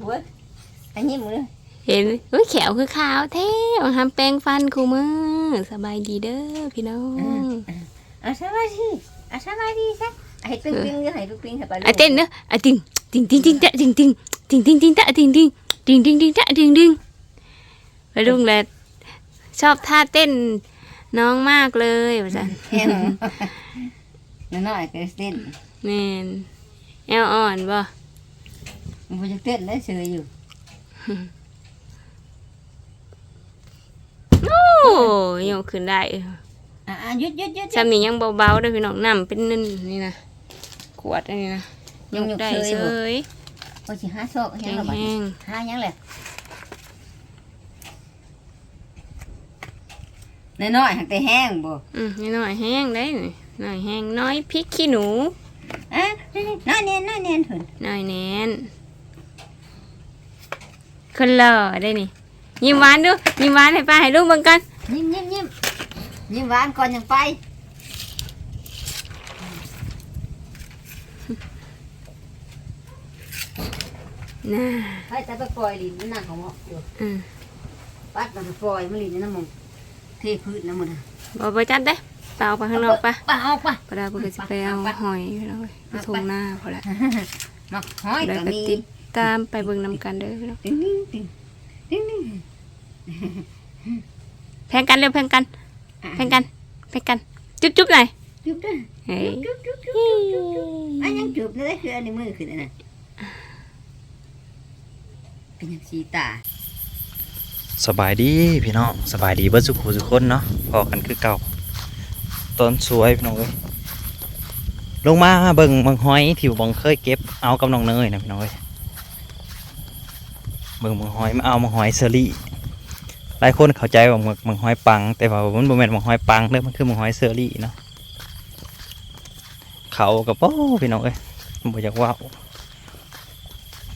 หัวอันนี้มือเห็นอุ้ยแขวคือขาวแท้มาทำแปรงฟันคูมือสบายดีเด้อพี่น้องอะสบายดีอะสบายดีซะให้ปิ้งปิ้งๆให้ปิ้งปิ้งๆให้ไปไอะเต้นเนอะไอะติงติงติงติงตะติงติงติงติงติงตะติงติงติงติงติงตะติงติงไปลุงแหละชอบท่าเต้นน้องมากเลยว่าจันเห็นน้อยๆก็เต้นแม่นแอวอ่อนบ่ มันบ่จะเต้นได้เฉยอยู่โอ้ยกขึ้นได้อะอะหยุดหยุดหยุดซ้ำนี่ยังเบาๆเด้อพี่น้องน้ำเป็นนั่นนี่นะขวดอันนี้นะยกได้เฉยโอ้สิหาโซกแยังละบัดห้งหายังแหละน้อยๆหักแต่แห้งบ่ๆอืมนี่หน่อยแห้งได้นี่หน่อยแห้งน้อยพริกขี้หนูอะน้อยเนียนน้อยเนียนเพิ่นหน่อยแนน คนหล่อได้นี่ ยิ้มหวานดู ยิ้มหวานให้ป้าให้ลูกเบังกันยิ้มยิ้มยิ้มยิ้มหวานก่อนยังไปน่าไปแต่ไปปล่อยลิ้นมันนั่งของหมออยู่อืมปัดมันไปปล่อยมันลิ้นนั่นมึงเทพื้นนะมึงนะบอไปจัดเด้เปล่าไปข้างนอกปะปะออกปะปลาเพื่อจะไปเอาหอยไปแล้วไปทงหน้าพอละมาห้อยแล้วก็ก็มีติด ตามไปเบิ่งนำกันเด้อพี่น้องติ้งติ้งติ้งติ้งแพงกันเร็วแพงกัน แพงกันแพงกันจุ๊บจุ๊บหน่อยจุ๊บด้วยเฮ้ยจุ๊บจุ๊บจุ๊บจุ๊บจุ๊บจุ๊บอันยังจุ๊บเลยคืออันนี้มือขึ้นอันนั้นเป็นยังสีตาสบายดีพี่น้องสบายดีเบิดสุขุสุกคนเนาะพอกันคือเก่าต้นสวยพี่น้องเอ้ยลงมาเบิ่งบางหอยที่บังเคยเก็บเอากับน้องเนยนะพี่น้องเอ้ย เบิ่งบางหอยมาเอาบางหอยเซอรี่หลายคนเข้าใจว่าบางบางหอยปัง แต่ว่ามันบ่แม่นบางหอยปังเด้อมันคือบางหอยเซอรี่เนาะเขากับโอ้พี่น้องเอ้ยบ่อยากว่า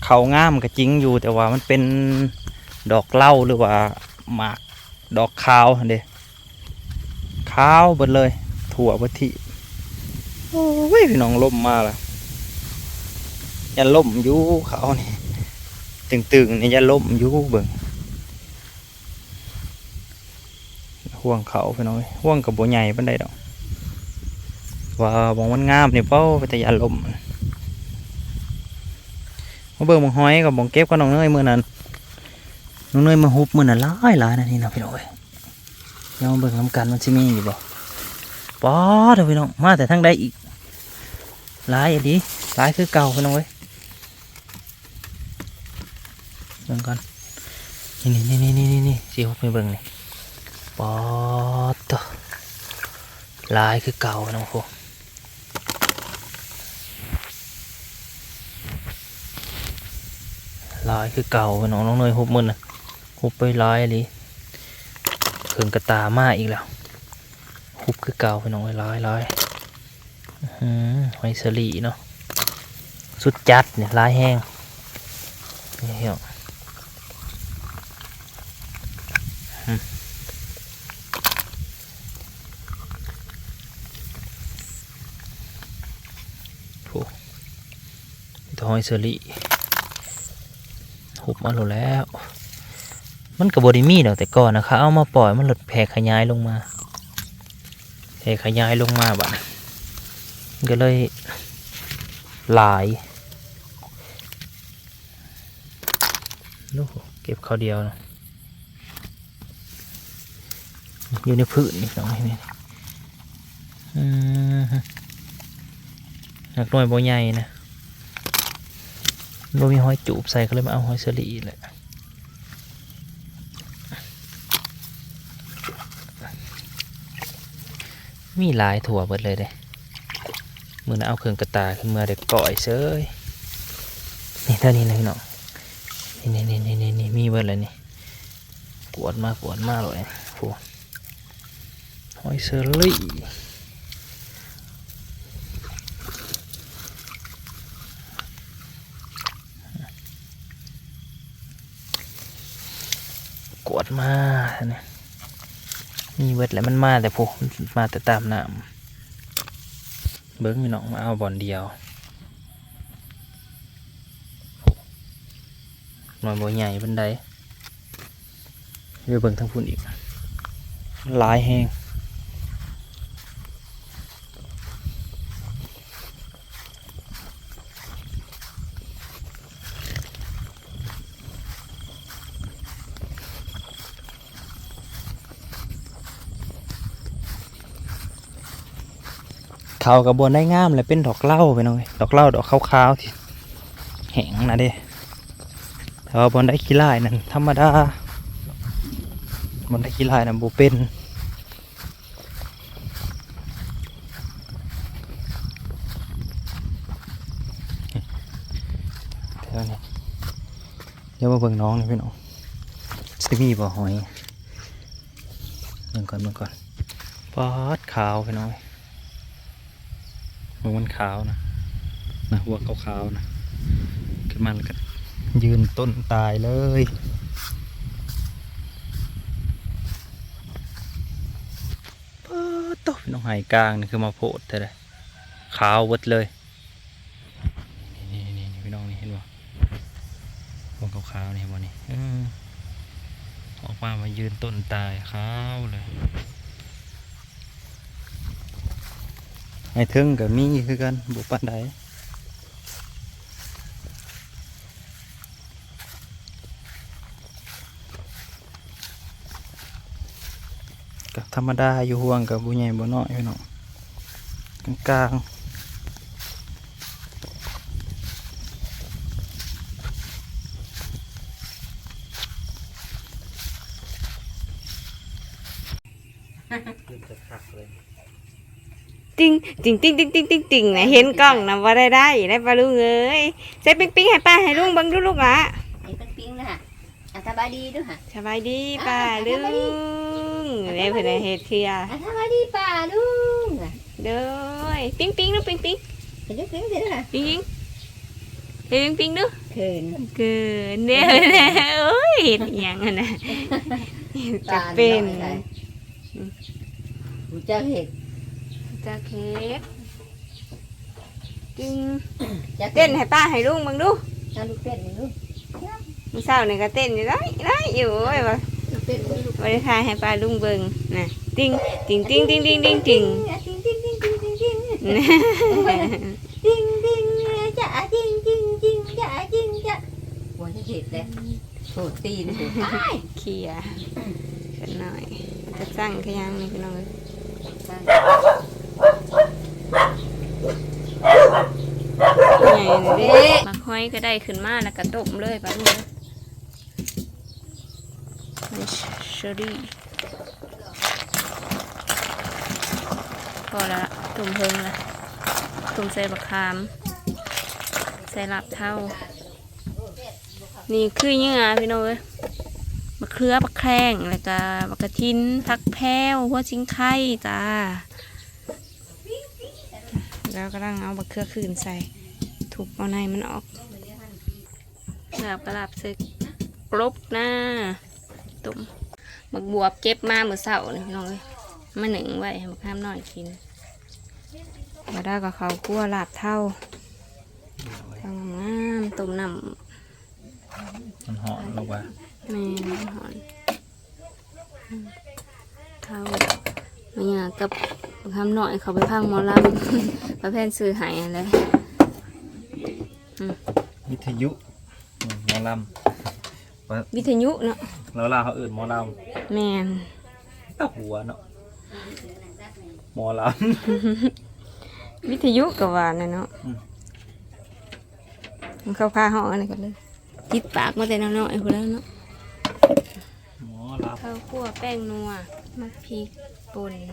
เขางามก็จริงอยู่แต่ว่ามันเป็นดอกเหล้าหรือว่าหมากดอกขาวเด้ขาวเบิดเลย ถั่วบดทีโอ้ยพี่น้องล่มมาละย่าล่มอยู่เขานี่ ตึงๆนี่อย่าล่มอยู่เบิ่งห่วงเขาพี่น้อยห่วงกับบัวใหญ่ปานใดดอกว่าบองมันงามนี่เป้าแต่ยาล่มมาเบิ่งบองห้อยกับบองเก็บกับน้องเนยมื้อนั้นน้องเนยมาฮุบเมือน่ะหลายหลายนะนี่นะพี่น้องเอ้ยเดี๋ยวมาเบิ่งน้ำกันมันสิมีอยู่บ่ป๊อดเอพี่น้องมาแต่ทั้งใดอีกหลายอันดีหลายคือเก่าพี่น้องเอ้ยเบิ่งก่อนนี่นี่นี่นี่นี่นี่สิฮุบไปเบิ่งนี่ปอดตัวลายคือเก่าพี่น้องพวกหลายคือเก่าพี่น้องน้องเนยฮุบมือนะฮุบไปร้อย ali เขิงกระตามาอีกแล้วฮุบคือเก่าไปน้องไว้ร้อยร้อยหอยสลีเนาะสุดจัดเนี่ยลายแห้งนี่เหี้ยอื โอ้ตัวหอยสลีฮุบมาหลดแล้ว มันกับบไดิมีดอกแต่ก่อนนะคะ เอามาปล่อยมันหลุดแผ่ขยายลงมาแผ่ขยายลงมาบัดมันก็เลยหลายลูกเก็บเขาวเดียวนะอยู่ในพื้นนี่น้องนี่อืม หนักหน่อยบ่ใหญ่นะบ่มีหอยจูบใส่ก็เลยมาเอาหอยสลีแหละมีหลายถั่วเบิดเลยเด้มือนะเอาเครื่องกระตาขึ้นมาเด็กก่อยเซยนี่เท่านี้นะพี่น้องนี่นี่นี่นี่นี่มีเบิดเลยนี่ปวดมากปวดมากเลยโอ้หอยเซอรี่ กวดมาเนี่ยมีเวทแล้วมันมาแต่พวกมาแต่ตามน้ำเบิ้งมีน้องมาเอาบอลเดียวหน่อยบ่ใหญ่บันไดไปเบิ่งทางพุ่นอีกหลายแฮง เขากับบนได้งามเลยเป็นดอกเหล้าไปหน่อยดอกเหล้าดอกขาวๆที่แห้งนะเด้แต่ว่าบอลได้ขี้ลายนั่นธรรมดาบอลได้ขี้ลายนั่นบูเป็นเท่านี้เดี๋ยวมาเบิ่งน้องนี่พี่น้องสิมีบ่หอยเบิ่งก่อนเบิ่งก่อนปอดขาวพี่น้อง มันมันขาวนะนะหัวขาวๆนะขึ้นมาแล้วก็ยืนต้นตายเลยตบน้องหายกลางนี่คือมาโพดแต่ละขาววิดเลยนี่นี่นี่พี่น้องนี่เห็นบ่พวกขาวๆนี่เห็นบ่นี่ออออกมามายืนต้นตายขาวเลย ไอ้ทึ่งกับมีคือกันบุปผานไดกับธรรมดาอยู่ห่วงกับบุญใหญ่บุญน้อยพี่น้องกลางๆ ติงติงติงติงติงติงติงนะเห็นกล้องนะว่าได้ได้ได้ปลาลุงเอ้ยใส่ปิ๊งปิ๊งให้ป้าให้ลุงเบังดูลูกหละไอ้ปิ๊งปิ๊งนะฮะอะสบายดีด้วยฮะสบายดีป้าลุงเลยเพื่อนให้เฮ็ดเทียอะสบายดีป่าลุงอะเด้อปิ๊งปิ๊งดูปิ๊งปิ๊งเห็นปิ๊งปิ๊งเดี๋ยวนะปิ๊งปิ๊งเฮ้ยปิ๊งปิ๊งดูเขินเกินเนี่ยโอ้ยเห็ดอหยังอะนะจะเป็นกูจะเห็ด จะเค้กติงจะเต้นให้ป้าให้ลุงเบังดูเอาลูกเต้นนี่ลูกมื้อเช้านี่ก็เต้นอยู่ได้ได้อยู่โอ้ยว่าลูกเต้นนี่ลูกบ่ได้ทายให้ป้าลุงเบิ่งน่ะติงติงติงติงติงติงติงติ้งติ้งติ้งติ้งติ้งติ้งนะติ้งติ้งจะติ้งติ้งติ้งจะติ้งจะโอ้ยจะเห็ดเลยโหตีนโหตายเคลียร์กันหน่อยจะสั่งขยังนี่พี่น้องเอ้ยใหญ่ นี่เด้มักห้อยก็ได้ขึ้นมาแล้วก็ต้มเลยป้าลุงเอ้ยเชอรี่พอแล้วล่มเพิงละต้มใส่บักขาม ใส่ลาบเท่า นี่คือเนื้อพี่น้องเอ้ยมะเขือมะแครงแล้วก็มะกระทินผักแพรวหัวชิงไข่จ้าแล้วก็ลังเอามะเขือคืนใส่ ถูกเอาในมันออกแบบกระลาบซึกกรบหน้าตุ่มมักบวบเก็บมาเมื่อเสาร์นี่พี่น้องเอ้ยมาหนึ่งไว้ให้มักห้ามน้อยกินมาได้กับเขาวคั่วลาบเท่าทำงามๆต้มน้ำมันหอมลงไปแม่น้ำหอนอืมเท่าเนี่ยกับคำหน่อยเขาไปพังหมอลำประเภทซื้อใหายอะไร วิทยุอืมหมอลวิทยุเนาะำแล้วลาเขาเอื่นหมอลแม่นำตาหัวเนาะหมอลวิทยุกับว่าน่ะเนาะอืม มันเข้าพาห้องอะไรกันเลยติดปากมาแต่น้อยๆคนแล้วเนาะำหมอลข้าวคั่วแป้งนัวมะพริกป่นล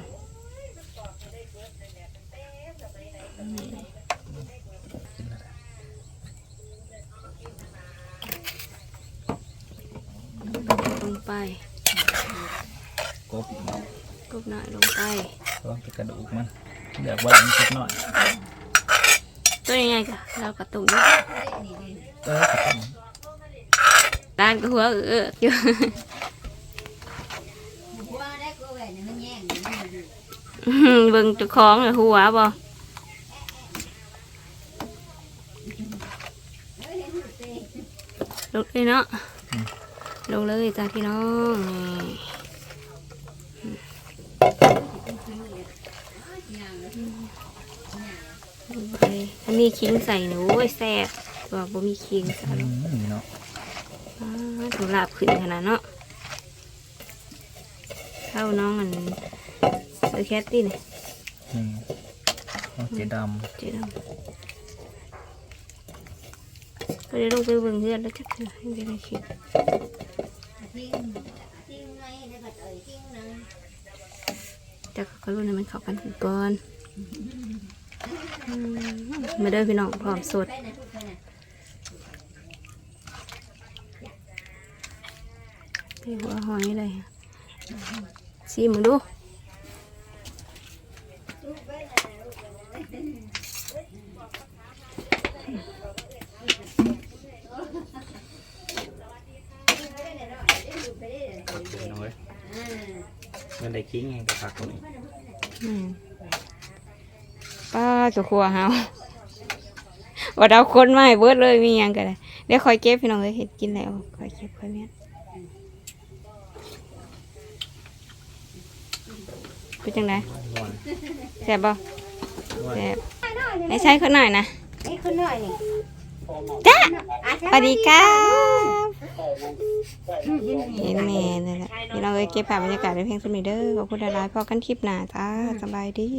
ไปำกบกบหน่อยลงไปต้องไปกระดูกมันเดี๋ยวว่ามันสักหน่อยตัวยังไงจ้ะเรากระตุกด้วยเออครับผมด้านก็หัวเอือกอยู่ว่าได้ก็แหวนมันแย่งมันดูเบิ่งเจ้าของเลยหัวบ่เฮ้ยเห็นลูกเต้ลงเลยเนาะ ลงเลยจ้าพี่น้องนี่ลงไปถ้ามีคิงใส่หนูโอ้แซ่บอกว่ามีคิงใส่อืมนี่เนาะอ่าถูลาบขึ้นขนาดเนาะเท่าน้องมันเออแคตตี้นี่นี่ของเจดเจดำ ก็ได้ลงไปเบิ่งเฮือนแล้วจักเถื่อให้ได้คิดทิ้งทิ้งไว้ในผัดเอ่ยทิ้งนะแต่ก็รู้ให้มันเข้ากันก่อนมาเด้อพี่น้องพร้อมสดไปนะทุกคนนะไปหัวหอยเลยซีมึงดูำน้อย เงินได้คิงให้กับผักตรงนี้อืมป้ากับครัวเฮาว่าเราคนมาให้เบิดเลยมีหยังกันเลยเดี๋ยวคอยเก็บพี่น้องเลยเห็ดกินแล้วคอยเก็บคอยเมียนเป็นจังไดม่วนแซ่บบ่ม่วนแซ่บให้ใช้เขาหน่อยนะไอ้คนหน่อยนี่จ้าอะสวัสดีครับ เห็นแม่นี่แหละพี่น้องเอ้ยเก็บภาพบรรยากาศในเพลงสมิเดอร์ขอบคุณหลาราพอกันคลิปหน้าจ้าสบายดี